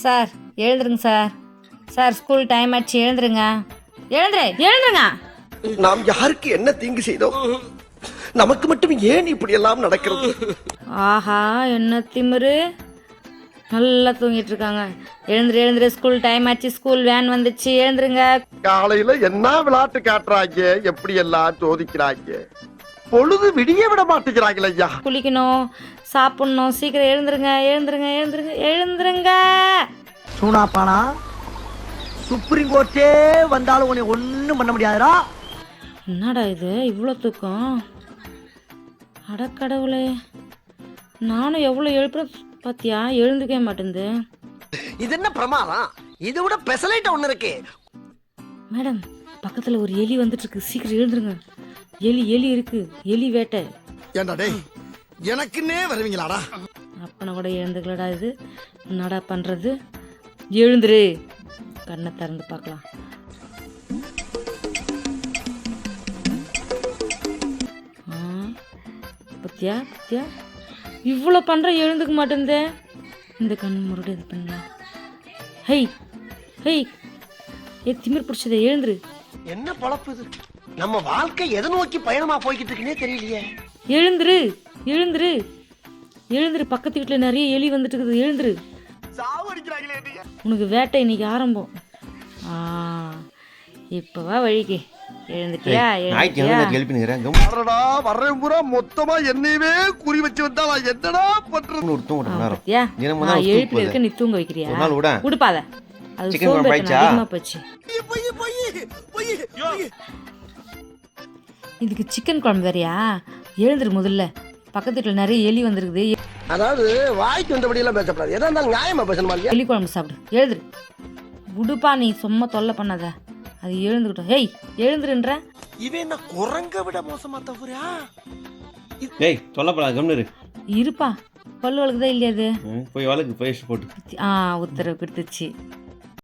Sir எழுந்துருங்க sir. Sir school time ஆச்சு எழுந்துருங்க. எழுந்துரு எழுந்துருங்க. நாம் யாருக்கு என்ன தீங்கு செய்தோம்? நமக்கு மட்டும் ஏன் இப்படி எல்லாம் நடக்கிறது? ஆஹா என்ன திமிரு. நல்லா தூங்கிட்டு இருக்காங்க. எழுந்துரு எழுந்துரு ஸ்கூல் டைம் ஆச்சு ஸ்கூல் வேன் வந்துச்சு எழுந்துருங்க. காலையில என்ன விளையாட்டு காட்டுறாங்க? எப்படி எல்லாம் சோதிக்கிறாங்க? பொழுது விடிய விட மாட்டேங்கிறாங்களே ஐயா. குளிக்கணும் சாப்பிடணும் சீக்கிரம் எழுந்துருங்க எழுந்துருங்க எழுந்துருங்க எழுந்துருங்க. சூனாப்பானா சுப்ரீம் கோர்ட்டே வந்தாலும் உன்னை ஒன்றும் பண்ண முடியாதுடா. என்னடா இது? இவ்வளோ தூக்கம். அடக்கடவுளே நானும் எவ்வளோ எழுப்புறேன் பாத்தியா? எழுந்துக்கவே மாட்டேங்குது. இது என்ன பிரமாதம்? இதை விட பெசலைட் ஒண்ணு இருக்கு. மேடம் பக்கத்தில் ஒரு எலி வந்துட்டு இருக்கு சீக்கிரம் எழுந்துருங்க. எலி எலி இருக்கு. எலி வேட்டை. ஏண்டா டேய் எனக்குன்னே வருவீங்களாடா? அப்பனை கூட எழுந்துக்கலடா இது. என்னடா பண்ணுறது எழுந்துரு. கண்ணை திறந்து பார்க்கலாம். பத்தியா பத்தியா? இவ்வளோ பண்ணுற எழுந்துக்க மாட்டேந்தே இந்த கண் மறுபடியும் இது பண்ணலாம் ஹெய் ஹெய். ஏ திமிர் பிடிச்சதே எழுந்துரு. என்ன பழப்பு இது? நம்ம வாழ்க்கை எதை நோக்கி பயணமா போய்கிட்டு இருக்குன்னே தெரியலையே. எழுந்துரு எழுந்துரு. எழுந்துரு பக்கத்து வீட்டில் நிறைய எலி வந்துட்டு இருக்குது எழுந்துரு. உனக்கு வேட்டை இன்னைக்கு ஆரம்பம். ஆ இப்போவா வழிக்கு. எழுந்துட்டியா? நாய்க்கு எழுந்துட்டியா? மொத்தமா என்னையவே குறி வச்சு வந்தா என்னடா பண்றது? ஒரு தூங்க நேரம். எழுப்பில இருக்க நீ தூங்க வைக்கிறியா? ஒரு நாள் விட. அது? அதிகமா போச்சு. இதுக்கு சிக்கன் குழம்பு வேறையா? எழுந்துரு முதல்ல. பக்கத்து வீட்டில் நிறைய எலி வந்திருக்குது. அதாவது வாய்க்கு வந்தபடி எல்லாம் பேசக்கூடாது எதா இருந்தாலும் நியாயமா பேசணுமா இல்லையா? எலி குழம்பு சாப்பிடு. எழுதுரு விடுப்பா நீ சும்மா தொல்லை பண்ணாத. அது எழுந்துக்கிட்டோம் ஹேய் எழுந்துருன்ற. இவன் என்ன குரங்க விட மோசமா தவறா டேய் சொல்லப்படாது கம்னு இரு இருப்பா. பல்லு வளர்க்குதா இல்லையா அது? போய் வழக்கு பேஸ்ட் போட்டு. ஆ உத்தரவு கொடுத்துச்சு.